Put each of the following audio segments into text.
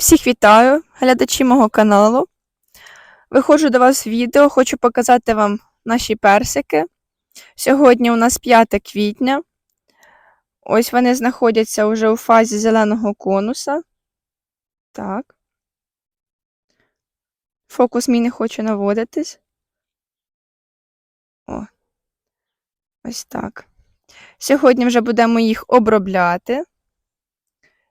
Всіх вітаю, глядачі мого каналу. Виходжу до вас в відео, хочу показати вам наші персики. Сьогодні у нас 5 квітня. Ось вони знаходяться вже у фазі зеленого конуса. Так. Фокус мій не хоче наводитись. О. Ось так. Сьогодні вже будемо їх обробляти.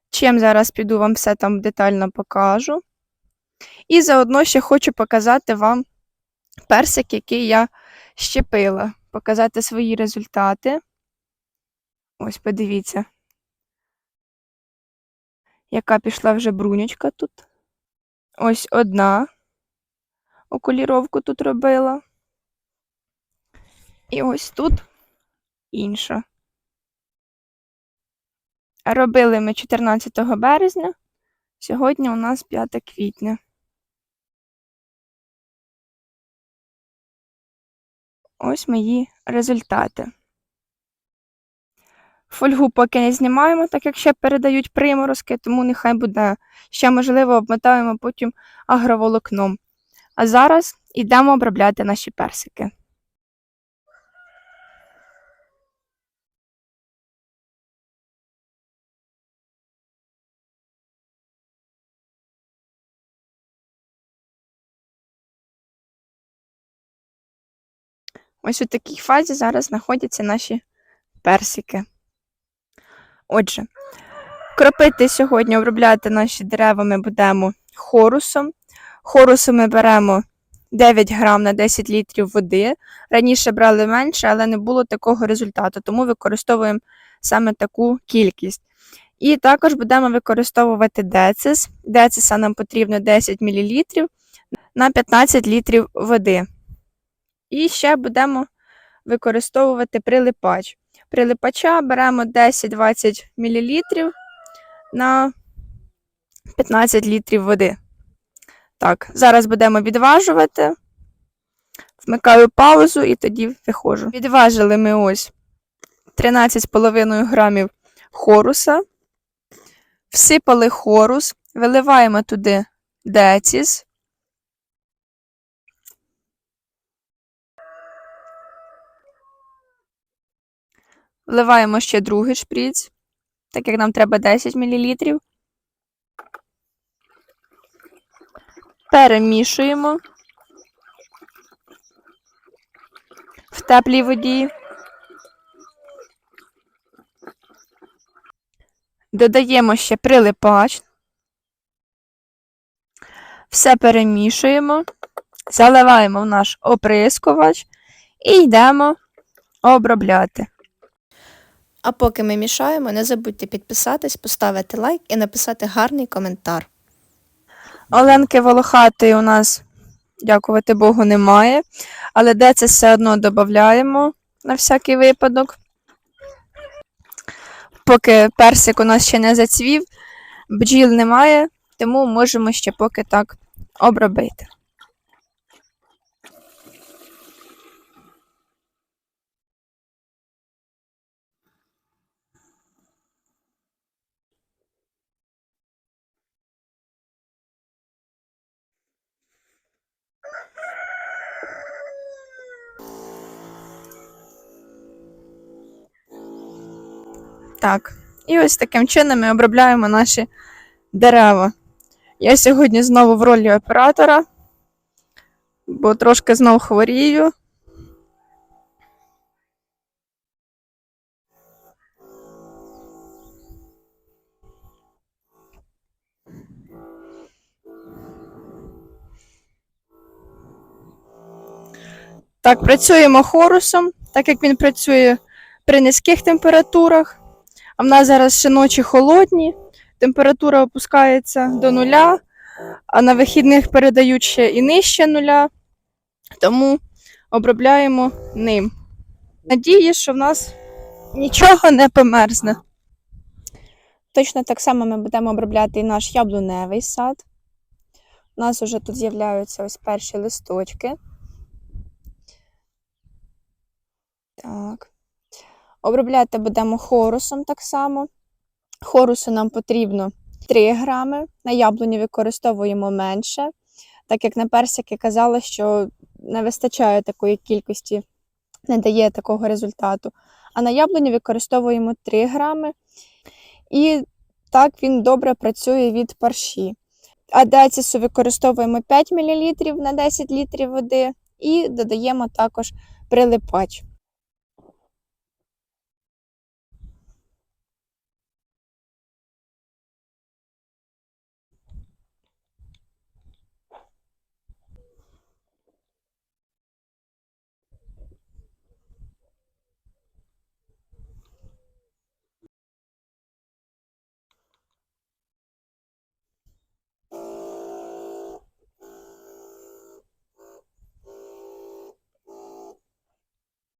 Чим зараз піду вам все там детально покажу. І заодно ще хочу показати вам персик, який я щепила. Показати свої результати. Ось подивіться, яка пішла вже брунючка тут. Ось одна окуліровку тут робила. І ось тут інша. Робили ми 14 березня, сьогодні у нас 5 квітня. Ось мої результати. Фольгу поки не знімаємо, так як ще передають приморозки, тому нехай буде. Ще, можливо, обмотаємо потім агроволокном. А зараз йдемо обробляти наші персики. Ось у такій фазі зараз знаходяться наші персики. Отже, кропити сьогодні, обробляти наші дерева ми будемо хорусом. Хорусу ми беремо 9 грам на 10 літрів води. Раніше брали менше, але не було такого результату, тому використовуємо саме таку кількість. І також будемо використовувати децис. Дециса нам потрібно 10 мл на 15 літрів води. І ще будемо використовувати прилипач. Прилипача беремо 10-20 мл на 15 літрів води. Так, зараз будемо відважувати. Вмикаю паузу і тоді виходжу. Відважили ми ось 13,5 грамів хоруса. Всипали хорус, виливаємо туди децис. Вливаємо ще другий шприц, так як нам треба 10 мл. Перемішуємо в теплій воді. Додаємо ще прилипач. Все перемішуємо, заливаємо в наш оприскувач і йдемо обробляти. А поки ми мішаємо, не забудьте підписатись, поставити лайк і написати гарний коментар. Оленки волохатої у нас, дякувати Богу, немає. Але де це все одно додаємо на всякий випадок. Поки персик у нас ще не зацвів, бджіл немає, тому можемо ще поки так обробити. Так, і ось таким чином ми обробляємо наші дерева. Я сьогодні знову в ролі оператора, бо трошки знову хворію. Так, працюємо хорусом, так як він працює при низьких температурах. А в нас зараз ще ночі холодні, температура опускається до нуля, а на вихідних передають ще і нижче нуля, тому обробляємо ним. Надії, що в нас нічого не померзне. Точно так само ми будемо обробляти і наш яблуневий сад. У нас вже тут з'являються ось перші листочки. Так. Обробляти будемо хорусом так само. Хорусу нам потрібно 3 грами, на яблуні використовуємо менше, так як на персики казала, що не вистачає такої кількості, не дає такого результату. А на яблуні використовуємо 3 грами. І так він добре працює від парші. А децісу використовуємо 5 мл на 10 літрів води і додаємо також прилипач.